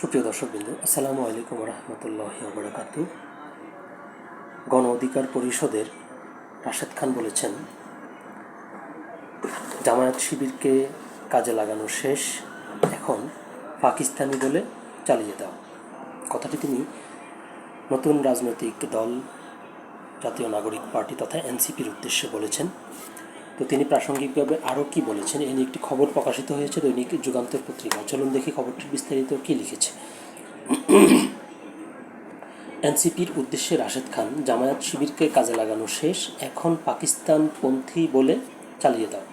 সুপ্রিয় দর্শকবৃন্দ, আসসালামু আলাইকুম রহমতুল্লাহ বরকাতু গণ অধিকার পরিষদের রাশেদ খান বলেছেন, জামায়াত শিবিরকে কাজে লাগানো শেষ, এখন পাকিস্তানি বলে চালিয়ে দাও কথাটি তিনি নতুন রাজনৈতিক দল, জাতীয় নাগরিক পার্টি তথা এনসিপির উদ্দেশ্যে বলেছেন। তো তিনি প্রাসঙ্গিকভাবে আরও কি বলেছেন? এ নিয়ে একটি খবর প্রকাশিত হয়েছে দৈনিক যুগান্তর পত্রিকা চলুন দেখি খবরটির বিস্তারিত কী লিখেছে। এনসিপির উদ্দেশ্যে রাশেদ খান, জামায়াত শিবিরকে কাজে লাগানো শেষ, এখন পাকিস্তানপন্থী বলে চালিয়ে দাও।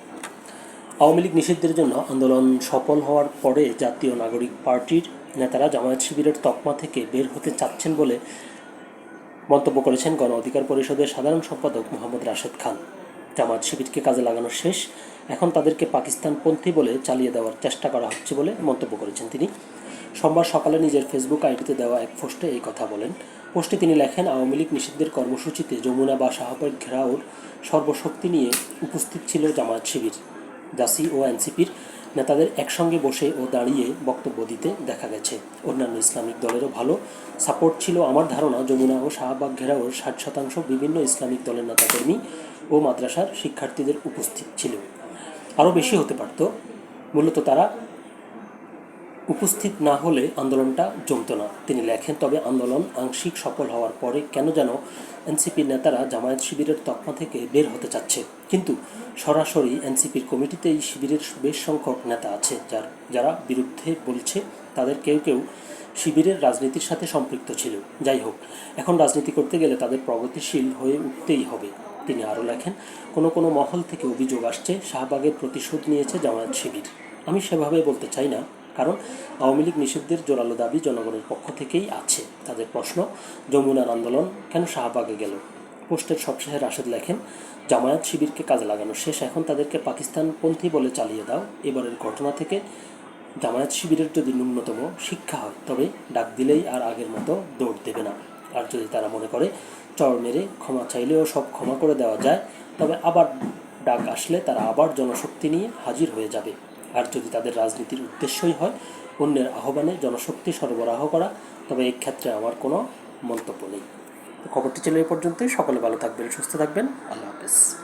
আওয়ামী লীগ নিষিদ্ধের জন্য আন্দোলন সফল হওয়ার পরে জাতীয় নাগরিক পার্টির নেতারা জামায়াত শিবিরের তকমা থেকে বের হতে চাচ্ছেন বলে মন্তব্য করেছেন গণ অধিকার পরিষদের সাধারণ সম্পাদক মোহাম্মদ রাশেদ খান। জামাত শিবিরকে কাজে লাগানো শেষ। এখন তাদেরকে পাকিস্তানপন্থী বলে চালিয়ে দেওয়ার চেষ্টা করা হচ্ছে বলে মন্তব্য করেছেন তিনি। সোমবার সকালে নিজের ফেসবুক আইডিতে দেওয়া এক পোস্টে এই কথা বলেন। পোস্টে তিনি লেখেন, আওয়ামী লীগ নিষিদ্ধের কর্মসূচিতে যমুনা বা শাহবাগ ঘেরাওর সর্বশক্তি নিয়ে উপস্থিত ছিল জামায়াত শিবির জাসি ও এনসিপির। নেতাদের একসঙ্গে বসে ও দাঁড়িয়ে বক্তব্য দিতে দেখা গেছে। অন্যান্য ইসলামিক দলেরও ভালো সাপোর্ট ছিল আমার ধারণা। যমুনা ও শাহবাগ ঘেরাওর ষাট শতাংশ বিভিন্ন ইসলামিক দলের নেতাকর্মী ও মাদ্রাসার শিক্ষার্থীদের উপস্থিত ছিল। আরও বেশি হতে পারত। মূলত তারা উপস্থিত না হলে আন্দোলনটা জমতো না। তিনি লেখেন, তবে আন্দোলন আংশিক সফল হওয়ার পরে কেন যেন এনসিপির নেতারা জামায়াত শিবিরের তকমা থেকে বের হতে চাচ্ছে? কিন্তু সরাসরি এনসিপির কমিটিতে এই শিবিরের বেশ সংখ্যক নেতা আছে, যার যারা বিরুদ্ধে বলছে তাদের কেউ কেউ শিবিরের রাজনীতির সাথে সম্পৃক্ত ছিল। যাই হোক, এখন রাজনীতি করতে গেলে তাদের প্রগতিশীল হয়ে উঠতেই হবে। তিনি আরও লেখেন, কোনো কোনো মহল থেকে অভিযোগ আসছে, শাহবাগের প্রতিশোধ নিয়েছে জামায়াত শিবির। আমি সেভাবে বলতে চাই না, কারণ আওয়ামী লীগ নিষিদ্ধের জোরালো দাবি জনগণের পক্ষ থেকেই আছে। তাদের প্রশ্ন, যমুনার আন্দোলন কেন শাহবাগে গেল? পোস্টের সবশেষে রাশেদ লেখেন, জামায়াত শিবিরকে কাজে লাগানো শেষ, এখন তাদেরকে পাকিস্তানপন্থী বলে চালিয়ে দাও। এবারের ঘটনা থেকে জামায়াত শিবিরের যদি ন্যূনতম শিক্ষা হয়, তবে ডাক দিলেই আর আগের মতো দৌড় দেবে না। আর যদি তারা মনে করে চর মেরে ক্ষমা চাইলেও সব ক্ষমা করে দেওয়া যায়, তবে আবার ডাক আসলে তারা আবার জনশক্তি নিয়ে হাজির হয়ে যাবে। আর যদি তাদের রাজনীতির উদ্দেশ্যই হয় অন্যের আহ্বানে জনশক্তি সরবরাহ করা, তবে এক্ষেত্রে আমার কোনো মন্তব্য নেই। খবরটি ছিল এই পর্যন্তই। সকলে ভালো থাকবেন সুস্থ থাকবেন। আল্লাহ হাফেজ।